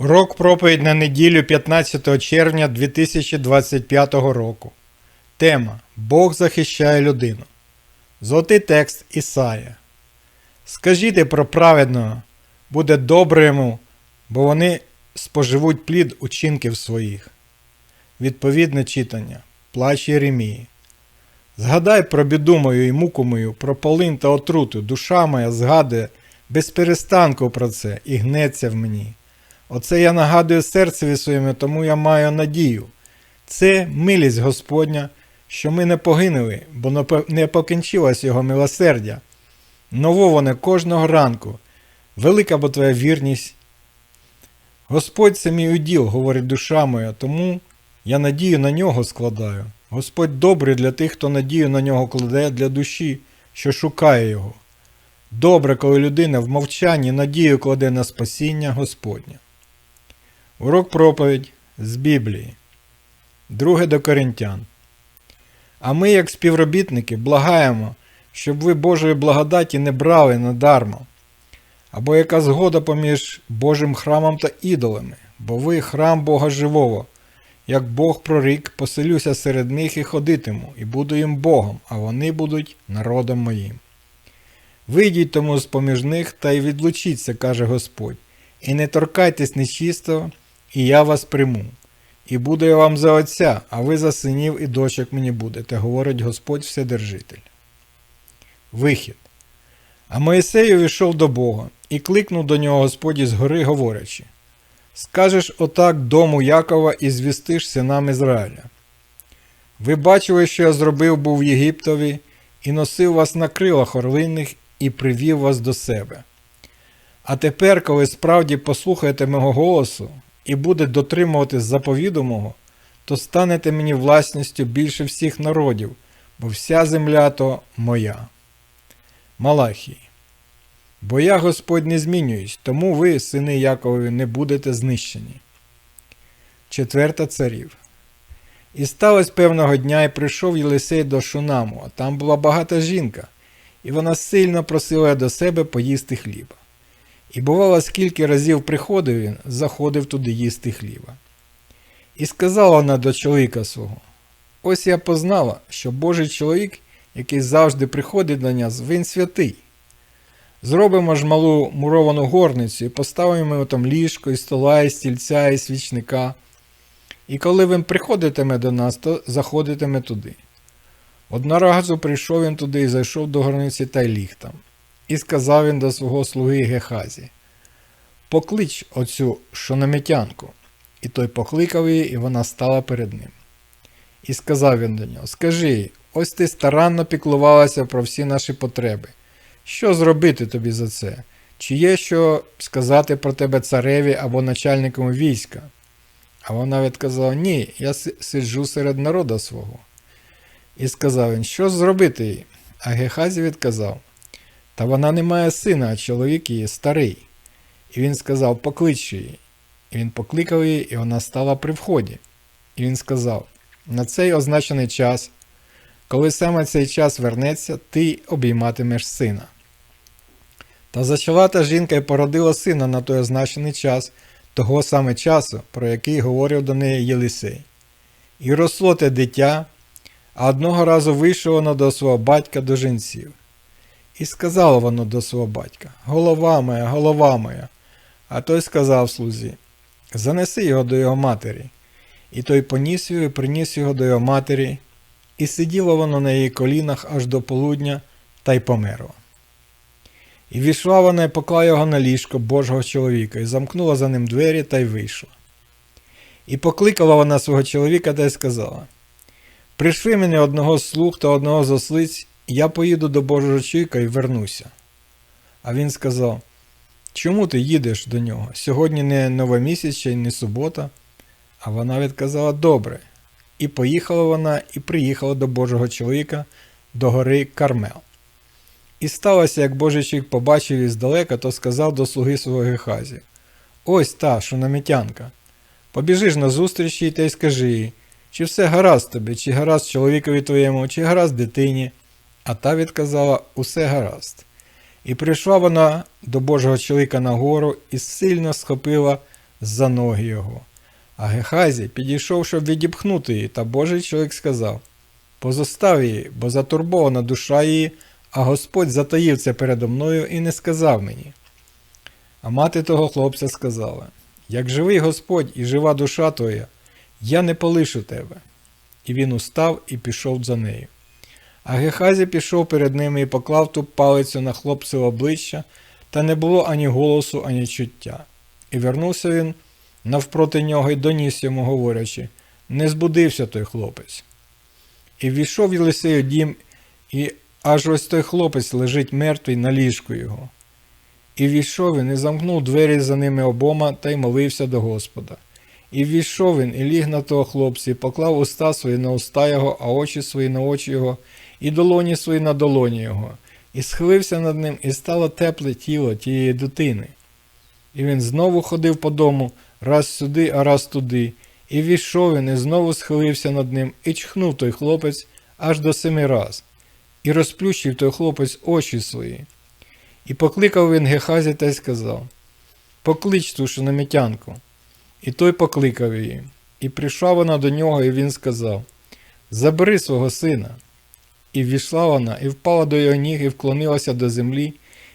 Урок проповідь на неділю 15 червня 2025 року. Тема Бог захищає людину. Золотий текст Ісая. Скажіть про праведного, буде добре йому, бо вони споживуть плід учинків своїх. Відповідне читання. Плач Єремії. Згадай про біду мою і муку мою, про полин та отруту. Душа моя згадує без перестанку про це і гнеться в мені. Оце я нагадую серцеві своєму, тому я маю надію. Це милість Господня, що ми не погинули, бо не покінчилось його милосердя. Ново воно кожного ранку. Велика бо твоя вірність. Господь це мій уділ, говорить душа моя, тому я надію на нього складаю. Господь добрий для тих, хто надію на нього кладе для душі, що шукає його. Добре, коли людина в мовчанні надію кладе на спасіння Господнє. Урок проповідь з Біблії. Друге до Коринтян. А ми, як співробітники, благаємо, щоб ви Божої благодаті не брали надармо, або яка згода поміж Божим храмом та ідолами, бо ви храм Бога живого, як Бог прорік, поселюся серед них і ходитиму, і буду їм Богом, а вони будуть народом моїм. Вийдіть тому з поміж них та й відлучіться, каже Господь, і не торкайтесь нечистого, і я вас приму. І буду я вам за отця, а ви за синів і дочок мені будете, говорить Господь Вседержитель. Вихід. А Моїсей увійшов до Бога і кликнув до нього Господь із гори, говорячи: Скажеш отак дому Якова і звістиш синам Ізраїля. Ви бачили, що я зробив був в Єгиптові, і носив вас на крилах орлинних і привів вас до себе. А тепер, коли справді послухаєте мого голосу і будете дотримуватись заповіду мого, то станете мені власністю більше всіх народів, бо вся земля то моя. Малахій. Бо я Господь не змінююсь, тому ви, сини Яковові, не будете знищені. Четверта царів. І сталося певного дня, і прийшов Єлисей до Шунаму, а там була багата жінка, і вона сильно просила до себе поїсти хліба. І бувало, скільки разів приходив він, заходив туди їсти хліба. І сказала вона до чоловіка свого: Ось я познала, що Божий чоловік, який завжди приходить до нас, він святий. Зробимо ж малу муровану горницю і поставимо там ліжко, і стола, і стільця, і свічника. І коли він приходитиме до нас, то заходитиме туди. Одного разу прийшов він туди і зайшов до горниці та й ліг там. І сказав він до свого слуги Гехазі: Поклич оцю шонометянку. І той покликав її, і вона стала перед ним. І сказав він до нього: Скажи, ось ти старанно піклувалася про всі наші потреби. Що зробити тобі за це? Чи є що сказати про тебе цареві або начальникові війська? А вона відказала: Ні, я сиджу серед народа свого. І сказав він, що зробити їй? А Гехазі відказав: Та вона не має сина, а чоловік її старий. І він сказав: Поклич її. І він покликав її, і вона стала при вході. І він сказав: На цей означений час, коли саме цей час вернеться, ти обійматимеш сина. Та зачала та жінка і породила сина на той означений час, того саме часу, про який говорив до неї Єлисей. І росло те дитя, а одного разу вийшло воно до свого батька до жінців. І сказало воно до свого батька: Голова моя, голова моя. А той сказав слузі: Занеси його до його матері. І той поніс його і приніс його до його матері, і сиділо воно на її колінах аж до полудня, та й померло. І війшла вона і поклала його на ліжко Божого чоловіка, і замкнула за ним двері та й вийшла. І покликала вона свого чоловіка та й сказала: Прийшли мені одного з слуг та одного з ослиць, я поїду до Божого чоловіка і вернуся. А він сказав: Чому ти їдеш до нього? Сьогодні не новомісяць, ще й не субота. А вона відказала добре. І поїхала вона, і приїхала до Божого чоловіка до гори Кармел. І сталося, як Божий чоловік побачив її здалека, то сказав до слуги свого Гехазі: Ось та шунамітянка. Побіжи ж назустріч їй та й скажи їй, чи все гаразд тобі, чи гаразд чоловікові твоєму, чи гаразд дитині. А та відказала усе гаразд. І прийшла вона до Божого чоловіка на гору і сильно схопила за ноги його. А Гехазі підійшов, щоб відіпхнути її, та Божий чоловік сказав Позостав її, бо затурбована душа її, а Господь затаїв це передо мною і не сказав мені. А мати того хлопця сказала Як живий Господь і жива душа твоя, я не полишу тебе. І він устав і пішов за нею. А Гехазі пішов перед ними і поклав ту палицю на хлопцеве обличчя, та не було ані голосу, ані чуття. І вернувся він навпроти нього і доніс йому, говорячи Не збудився той хлопець. І ввійшов Єлисей у дім, і аж ось той хлопець лежить мертвий на ліжку його. І ввійшов він і замкнув двері за ними обома та й молився до Господа. І ввійшов він і ліг на того хлопця, і поклав уста свої на уста його, а очі свої на очі його, і долоні свої на долоні його, і схилився над ним, і стало тепле тіло тієї дитини. І він знову ходив по дому, раз сюди, а раз туди, і ввійшов він, і знову схилився над ним, і чхнув той хлопець аж до семи раз, і розплющив той хлопець очі свої. І покликав він Гехазі та й сказав Поклич ту шунамітянку. І той покликав її. І прийшла вона до нього, і він сказав Забери свого сина. І ввійшла вона, і впала до його ніг, і вклонилася до землі,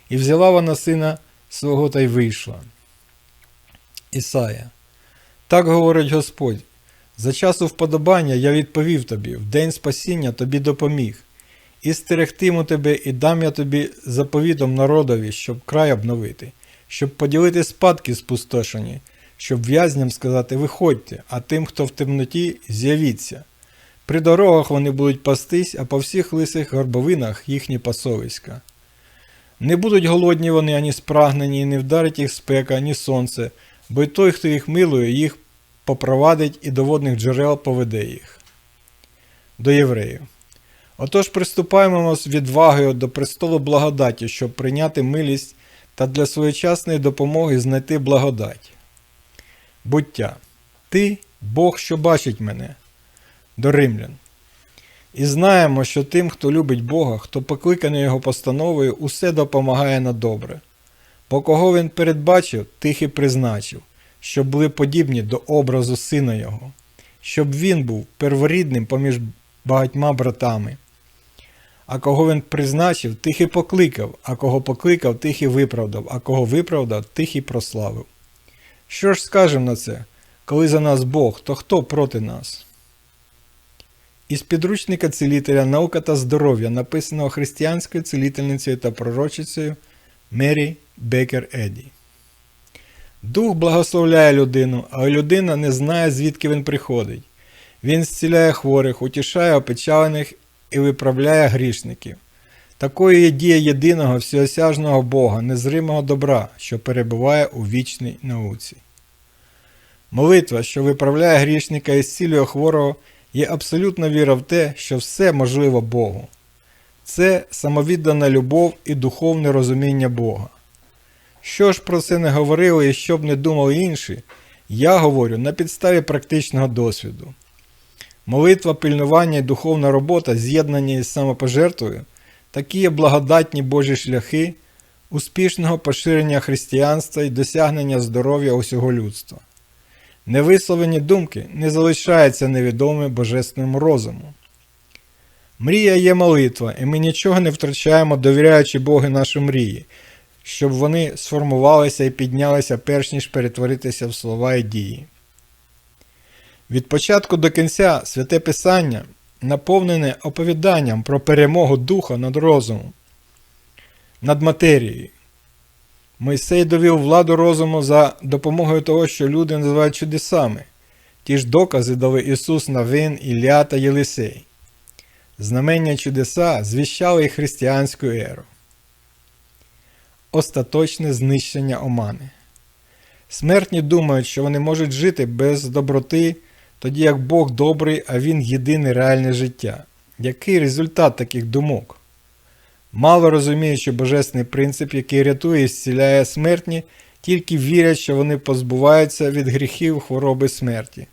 і взяла вона сина свого та й вийшла. Ісая. Так говорить Господь. За часу вподобання я відповів тобі, в день спасіння тобі допоміг, і стерегтиму тебе, і дам я тобі заповітом народові, щоб край обновити, щоб поділити спадки спустошені, щоб в'язням сказати виходьте, а тим, хто в темноті, з'явіться. При дорогах вони будуть пастись, а по всіх лисих горбовинах їхні пасовиська. Не будуть голодні вони ані спрагнені, і не вдарить їх спека, ані сонце, бо й той, хто їх милує, їх попровадить і до водних джерел поведе їх. До євреїв. Отож приступаємо з відвагою до престолу благодаті, щоб прийняти милість та для своєчасної допомоги знайти благодать. Буття. Ти Бог, що бачить мене. До римлян. І знаємо, що тим, хто любить Бога, хто покликаний Його постановою, усе допомагає на добре. Бо кого він передбачив, тих і призначив, щоб були подібні до образу сина Його, щоб він був перворідним поміж багатьма братами. А кого він призначив, тих і покликав, а кого покликав, тих і виправдав, а кого виправдав, тих і прославив. Що ж скажемо на це, коли за нас Бог, то хто проти нас? Із підручника цілителя Наука та здоров'я, написаного християнською цілительницею та пророчицею Мері Бекер Еді. Дух благословляє людину, а людина не знає, звідки він приходить. Він зціляє хворих, утішає опечалених і виправляє грішників. Такою є дія єдиного всеосяжного Бога, незримого добра, що перебуває у вічній науці. Молитва, що виправляє грішника і зцілює хворого, є абсолютна віра в те, що все можливо Богу. Це самовіддана любов і духовне розуміння Бога. Що ж про це не говорили і що б не думали інші, я говорю на підставі практичного досвіду. Молитва, пильнування і духовна робота, з'єднані із самопожертвою, такі є благодатні Божі шляхи успішного поширення християнства і досягнення здоров'я усього людства. Невисловлені думки не залишаються невідомими божественному розуму. Мрія є молитва, і ми нічого не втрачаємо, довіряючи Богу наші мрії, щоб вони сформувалися і піднялися перш ніж перетворитися в слова і дії. Від початку до кінця святе Писання наповнене оповіданням про перемогу духа над розумом, над матерією. Мойсей довів владу розуму за допомогою того, що люди називають чудесами. Ті ж докази дали Ісус Навин, Ілля та Єлисей. Знамення чудеса звіщали і християнську еру. Остаточне знищення омани. Смертні думають, що вони можуть жити без доброти, тоді як Бог добрий, а Він єдине реальне життя. Який результат таких думок? Мало розуміючи божественний принцип, який рятує і зціляє смертні, тільки вірять, що вони позбуваються від гріхів хвороби смерті.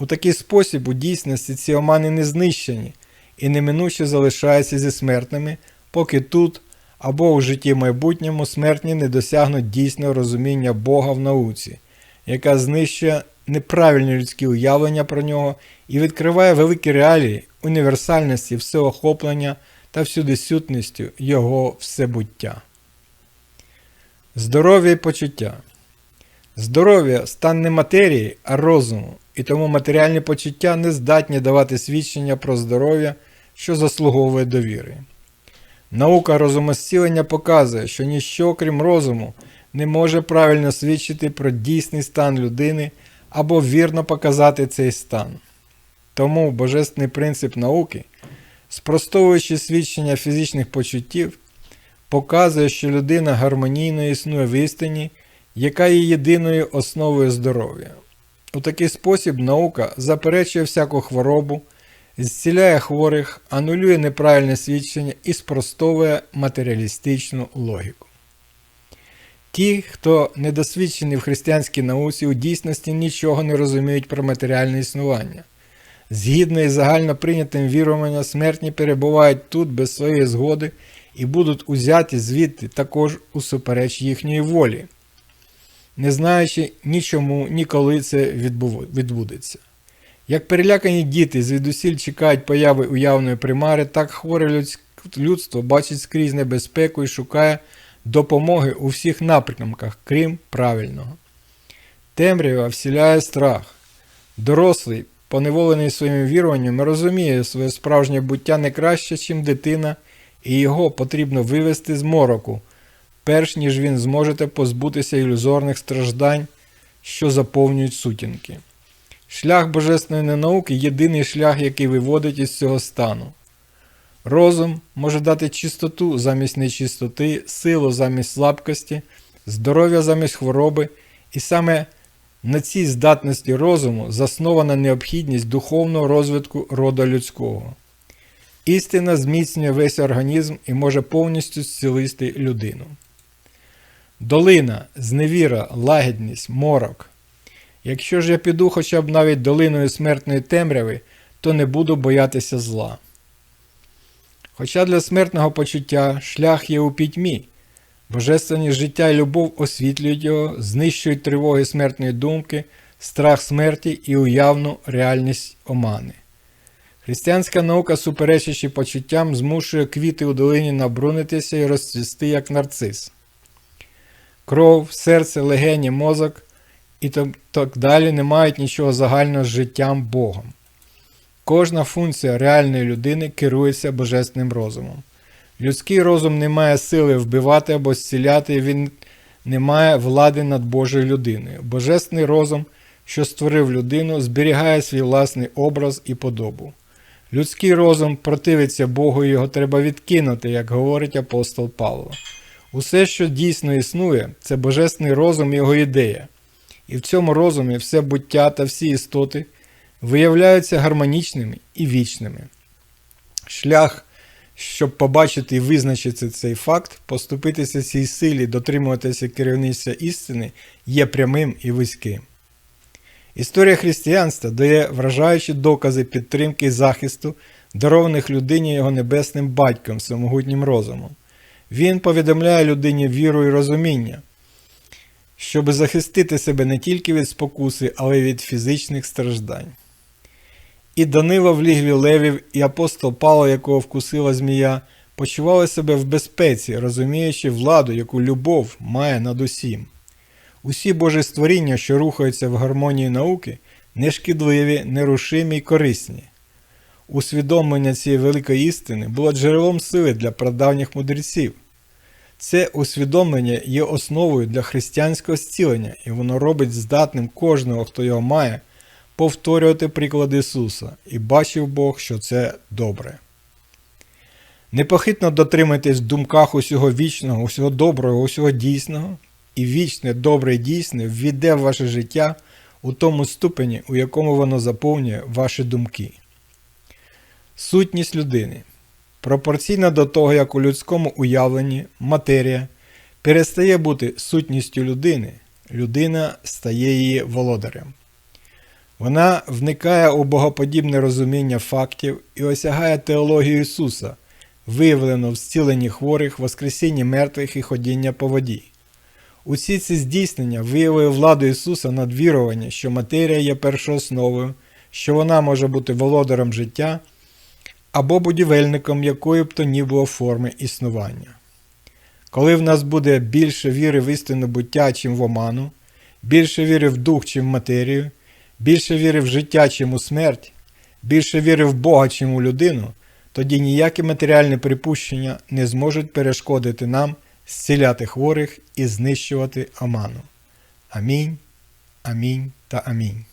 У такий спосіб у дійсності ці омани не знищені і неминуче залишаються зі смертними, поки тут або у житті майбутньому смертні не досягнуть дійсного розуміння Бога в науці, яка знищує неправильні людські уявлення про нього і відкриває великі реалії універсальності всеохоплення та всюдисютністю його всебуття. Здоров'я і почуття. Здоров'я стан не матерії, а розуму, і тому матеріальні почуття не здатні давати свідчення про здоров'я, що заслуговує довіри. Наука розумозцілення показує, що ніщо, крім розуму, не може правильно свідчити про дійсний стан людини або вірно показати цей стан. Тому божественний принцип науки, спростовуючи свідчення фізичних почуттів, показує, що людина гармонійно існує в істині, яка є єдиною основою здоров'я. У такий спосіб наука заперечує всяку хворобу, зціляє хворих, анулює неправильне свідчення і спростовує матеріалістичну логіку. Ті, хто недосвідчений в християнській науці, у дійсності нічого не розуміють про матеріальне існування. Згідно із загально прийнятим віруванням, смертні перебувають тут без своєї згоди і будуть узяті звідти також усупереч їхньої волі, не знаючи нічому, ніколи це відбудеться. Як перелякані діти звідусіль чекають появи уявної примари, так хворе людство бачить скрізь небезпеку і шукає допомоги у всіх напрямках, крім правильного. Темрява вселяє страх. Дорослий, поневолений своїм віруванням, розуміє своє справжнє буття не краще, ніж дитина, і його потрібно вивести з мороку, перш ніж він зможе позбутися ілюзорних страждань, що заповнюють сутінки. Шлях божественної науки єдиний шлях, який виводить із цього стану. Розум може дати чистоту замість нечистоти, силу замість слабкості, здоров'я замість хвороби, і саме на цій здатності розуму заснована необхідність духовного розвитку роду людського. Істина зміцнює весь організм і може повністю зцілити людину. Долина, зневіра, лагідність, морок. Якщо ж я піду хоча б навіть долиною смертної темряви, то не буду боятися зла. Хоча для смертного почуття шлях є у пітьмі, божественні життя і любов освітлюють його, знищують тривоги смертної думки, страх смерті і уявну реальність омани. Християнська наука, суперечачи почуттям, змушує квіти у долині набрунитися і розцвісти, як нарцис. Кров, серце, легені, мозок і так далі не мають нічого загального з життям Богом. Кожна функція реальної людини керується божественним розумом. Людський розум не має сили вбивати або зціляти, він не має влади над Божою людиною. Божественний розум, що створив людину, зберігає свій власний образ і подобу. Людський розум противиться Богу його треба відкинути, як говорить апостол Павло. Усе, що дійсно існує, це божественний розум і його ідея. І в цьому розумі все буття та всі істоти виявляються гармонічними і вічними. Шлях, щоб побачити і визначити цей факт, поступитися цій силі, дотримуватися керівництва істини, є прямим і вузьким. Історія християнства дає вражаючі докази підтримки і захисту, дарованих людині його небесним батьком, самогутнім розумом. Він повідомляє людині віру і розуміння, щоб захистити себе не тільки від спокуси, але й від фізичних страждань. І Данило в лігві левів, і апостол Павло, якого вкусила змія, почували себе в безпеці, розуміючи владу, яку любов має над усім. Усі Божі створіння, що рухаються в гармонії науки, нешкідливі, нерушимі й корисні. Усвідомлення цієї великої істини було джерелом сили для прадавніх мудреців. Це усвідомлення є основою для християнського зцілення, і воно робить здатним кожного, хто його має повторювати приклад Ісуса, і бачив Бог, що це добре. Непохитно дотримайтесь в думках усього вічного, усього доброго, усього дійсного, і вічне, добре і дійсне ввійде в ваше життя у тому ступені, у якому воно заповнює ваші думки. Сутність людини. Пропорційна до того, як у людському уявленні матерія перестає бути сутністю людини, людина стає її володарем. Вона вникає у богоподібне розуміння фактів і осягає теологію Ісуса, виявлену в зціленні хворих, воскресінні мертвих і ходіння по воді. Усі ці здійснення виявили владу Ісуса над вірування, що матерія є першоосновою, що вона може бути володарем життя або будівельником якої б то ні було форми існування. Коли в нас буде більше віри в істину буття, чим в оману, більше віри в дух, чим в матерію, більше віри в життя, чим у смерть, більше віри в Бога, чим у людину, тоді ніякі матеріальні припущення не зможуть перешкодити нам зціляти хворих і знищувати оману. Амінь, амінь та амінь.